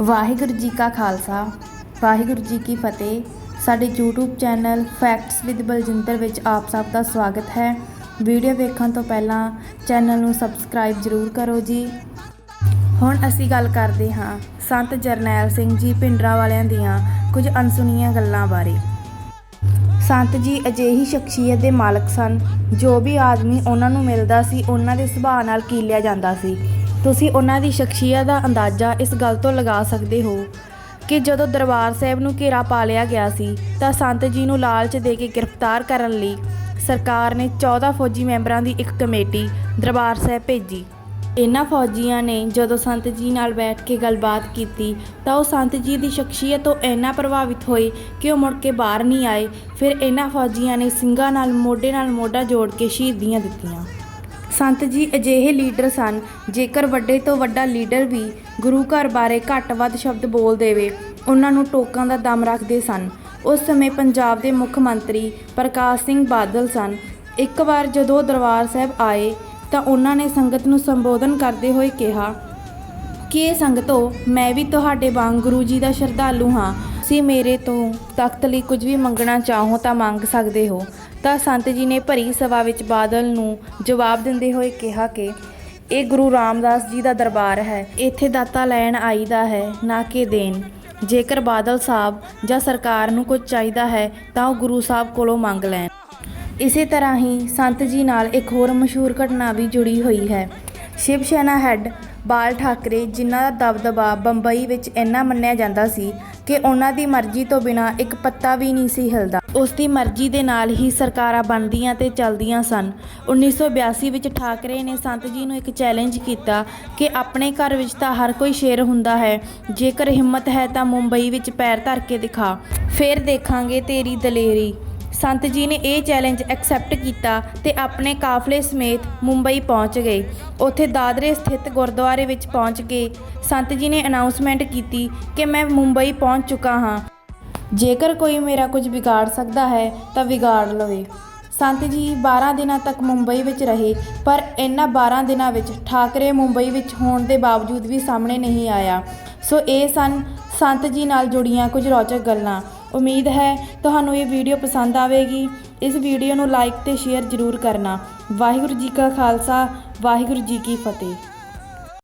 ਵਾਹਿਗੁਰੂ ਜੀ ਕਾ ਖਾਲਸਾ। ਵਾਹਿਗੁਰੂ ਜੀ ਕੀ ਫਤਿਹ। ਸਾਡੇ YouTube channel facts with Baljinder ਵਿੱਚ ਆਪ ਸਭ ਦਾ ਸਵਾਗਤ ਹੈ। ਵੀਡੀਓ ਵੇਖਣ ਤੋਂ ਪਹਿਲਾਂ ਚੈਨਲ ਨੂੰ ਸਬਸਕ੍ਰਾਈਬ ਜ਼ਰੂਰ ਕਰੋ ਜੀ। ਹੁਣ ਅਸੀਂ ਗੱਲ ਕਰਦੇ ਹਾਂ ਸੰਤ ਜਰਨੈਲ ਸਿੰਘ ਜੀ ਪਿੰਡਰਾ ਵਾਲਿਆਂ ਦੀਆਂ ਕੁਝ ਅਣਸੁਣੀਆਂ ਗੱਲਾਂ ਬਾਰੇ। ਸੰਤ ਜੀ ਅਜਿਹੀ ਸ਼ਖਸੀਅਤ ਦੇ ਮਾਲਕ ਸਨ। ਜੋ ਵੀ ਆਦਮੀ ਉਹਨਾਂ ਨੂੰ ਮਿਲਦਾ ਸੀ, ਉਹਨਾਂ ਦੇ ਸੁਭਾਅ ਨਾਲ ਕੀਲਿਆ ਜਾਂਦਾ ਸੀ। ਤੁਸੀਂ ਉਹਨਾਂ ਦੀ ਸ਼ਖਸੀਅਤ ਦਾ ਅੰਦਾਜ਼ਾ ਇਸ ਗੱਲ ਤੋਂ ਲਗਾ ਸਕਦੇ ਹੋ ਕਿ ਜਦੋਂ ਦਰਬਾਰ ਸਾਹਿਬ ਨੂੰ ਘੇਰਾ ਪਾ ਲਿਆ ਗਿਆ ਸੀ, ਤਾਂ ਸੰਤ ਜੀ ਨੂੰ ਲਾਲਚ ਦੇ ਕੇ ਗ੍ਰਿਫਤਾਰ ਕਰਨ ਲਈ ਸਰਕਾਰ ਨੇ 14 ਫੌਜੀ ਮੈਂਬਰਾਂ ਦੀ ਇੱਕ ਕਮੇਟੀ ਦਰਬਾਰ ਸਾਹਿਬ ਭੇਜੀ। ਇਹਨਾਂ ਫੌਜੀਆਂ ਨੇ ਜਦੋਂ ਸੰਤ ਜੀ ਨਾਲ ਬੈਠ ਕੇ ਗੱਲਬਾਤ ਕੀਤੀ, ਤਾਂ ਉਹ ਸੰਤ ਜੀ ਦੀ ਸ਼ਖਸੀਅਤ ਤੋਂ ਇੰਨਾ ਪ੍ਰਭਾਵਿਤ ਹੋਏ ਕਿ ਉਹ ਮੁੜ ਕੇ ਬਾਹਰ ਨਹੀਂ ਆਏ। ਫਿਰ ਇਹਨਾਂ ਫੌਜੀਆਂ ਨੇ ਸਿੰਘਾਂ ਨਾਲ, ਮੋਢੇ ਨਾਲ ਮੋਢਾ ਜੋੜ ਕੇ ਸ਼ਹੀਦੀਆਂ ਦਿੱਤੀਆਂ। ਸੰਤ ਜੀ ਅਜਿਹੇ ਲੀਡਰ ਸਨ, ਜੇਕਰ ਵੱਡੇ ਤੋਂ ਵੱਡਾ ਲੀਡਰ ਵੀ ਗੁਰੂ ਘਰ ਬਾਰੇ ਘੱਟ ਵੱਧ ਸ਼ਬਦ ਬੋਲ ਦੇਵੇ, ਉਹਨਾਂ ਨੂੰ ਟੋਕਾਂ ਦਾ ਦਮ ਰੱਖਦੇ ਸਨ। ਉਸ ਸਮੇਂ ਪੰਜਾਬ ਦੇ ਮੁੱਖ ਮੰਤਰੀ ਪ੍ਰਕਾਸ਼ ਸਿੰਘ ਬਾਦਲ ਸਨ। ਇੱਕ ਵਾਰ ਜਦੋਂ ਦਰਬਾਰ ਸਾਹਿਬ ਆਏ, ਤਾਂ ਉਹਨਾਂ ਨੇ ਸੰਗਤ ਨੂੰ ਸੰਬੋਧਨ ਕਰਦੇ ਹੋਏ ਕਿਹਾ, ਕਿ ਇਹ ਸੰਗਤੋ, ਮੈਂ ਵੀ ਤੁਹਾਡੇ ਵਾਂਗ ਗੁਰੂ ਜੀ ਦਾ ਸ਼ਰਧਾਲੂ ਹਾਂ। ਤੁਸੀਂ ਮੇਰੇ ਤੋਂ ਤਖਤ ਲਈ ਕੁਝ ਵੀ ਮੰਗਣਾ ਚਾਹੋ ਤਾਂ ਮੰਗ ਸਕਦੇ ਹੋ। ਤਾਂ ਸੰਤ ਜੀ ਨੇ ਭਰੀ ਸਭਾ ਵਿੱਚ ਬਾਦਲ ਨੂੰ ਜਵਾਬ ਦਿੰਦੇ ਹੋਏ ਕਿਹਾ ਕਿ ਇਹ ਗੁਰੂ ਰਾਮਦਾਸ ਜੀ ਦਾ ਦਰਬਾਰ ਹੈ। ਇੱਥੇ ਦਾਤਾ ਲੈਣ ਆਈਦਾ ਹੈ, ਨਾ ਕਿ ਦੇਣ। ਜੇਕਰ ਬਾਦਲ ਸਾਹਿਬ ਜਾਂ ਸਰਕਾਰ ਨੂੰ ਕੁਝ ਚਾਹੀਦਾ ਹੈ ਤਾਂ ਉਹ ਗੁਰੂ ਸਾਹਿਬ ਕੋਲੋਂ ਮੰਗ ਲੈਣ। ਇਸੇ ਤਰ੍ਹਾਂ ਹੀ ਸੰਤ ਜੀ ਨਾਲ ਇੱਕ ਹੋਰ ਮਸ਼ਹੂਰ ਘਟਨਾ ਵੀ ਜੁੜੀ ਹੋਈ ਹੈ। ਸ਼ਿਵ ਸੈਨਾ ਹੈੱਡ ਬਾਲ ਠਾਕਰੇ ਜਿਨ੍ਹਾਂ ਦਾ ਦਬਦਬਾ ਬੰਬਈ ਵਿੱਚ ਇੰਨਾ ਮੰਨਿਆ ਜਾਂਦਾ ਸੀ ਕਿ ਉਹਨਾਂ ਦੀ ਮਰਜ਼ੀ ਤੋਂ ਬਿਨਾ ਇੱਕ ਪੱਤਾ ਵੀ ਨਹੀਂ ਸੀ ਹਿਲਦਾ। ਉਸ ਦੀ ਮਰਜ਼ੀ ਦੇ ਨਾਲ ਹੀ ਸਰਕਾਰਾਂ ਬਣਦੀਆਂ ਤੇ ਚੱਲਦੀਆਂ ਸਨ। 1982 ਵਿੱਚ ਠਾਕਰੇ ਨੇ ਸੰਤ ਜੀ ਨੂੰ ਇੱਕ ਚੈਲੰਜ ਕੀਤਾ ਕਿ ਆਪਣੇ ਘਰ ਵਿੱਚ ਤਾਂ ਹਰ ਕੋਈ ਸ਼ੇਰ ਹੁੰਦਾ ਹੈ, ਜੇਕਰ ਹਿੰਮਤ ਹੈ ਤਾਂ ਮੁੰਬਈ ਵਿੱਚ ਪੈਰ ਧਰ ਕੇ ਦਿਖਾ। ਫਿਰ ਦੇਖਾਂਗੇ ਤੇਰੀ ਦਲੇਰੀ। ਸੰਤ ਜੀ ਨੇ ਇਹ ਚੈਲੰਜ ਐਕਸੈਪਟ ਕੀਤਾ ਤੇ ਆਪਣੇ ਕਾਫਲੇ ਸਮੇਤ ਮੁੰਬਈ ਪਹੁੰਚ ਗਏ। ਉੱਥੇ ਦਾਦਰੇ ਸਥਿਤ ਗੁਰਦੁਆਰੇ ਵਿੱਚ ਪਹੁੰਚ ਕੇ ਸੰਤ ਜੀ ਨੇ ਅਨਾਉਂਸਮੈਂਟ ਕੀਤੀ ਕਿ ਮੈਂ ਮੁੰਬਈ ਪਹੁੰਚ ਚੁੱਕਾ ਹਾਂ। ਜੇਕਰ ਕੋਈ ਮੇਰਾ ਕੁਝ ਵਿਗਾੜ ਸਕਦਾ ਹੈ, ਤਾਂ ਵਿਗਾੜ ਲਵੇ। ਸੰਤ ਜੀ 12 ਦਿਨਾਂ ਤੱਕ ਮੁੰਬਈ ਵਿੱਚ ਰਹੇ, ਪਰ ਇਹਨਾਂ 12 ਦਿਨਾਂ ਵਿੱਚ ਠਾਕਰੇ ਮੁੰਬਈ ਵਿੱਚ ਹੋਣ ਦੇ ਬਾਵਜੂਦ ਵੀ ਸਾਹਮਣੇ ਨਹੀਂ ਆਇਆ। ਸੋ ਇਹ ਸਨ ਸੰਤ ਜੀ ਨਾਲ ਜੁੜੀਆਂ ਕੁਝ ਰੌਚਕ ਗੱਲਾਂ। ਉਮੀਦ ਹੈ ਤੁਹਾਨੂੰ ਇਹ ਵੀਡੀਓ ਪਸੰਦ ਆਵੇਗੀ। ਇਸ ਵੀਡੀਓ ਨੂੰ ਲਾਈਕ ਤੇ ਸ਼ੇਅਰ ਜ਼ਰੂਰ ਕਰਨਾ। ਵਾਹਿਗੁਰੂ ਜੀ ਕਾ ਖਾਲਸਾ, ਵਾਹਿਗੁਰੂ ਜੀ ਕੀ ਫਤਿਹ।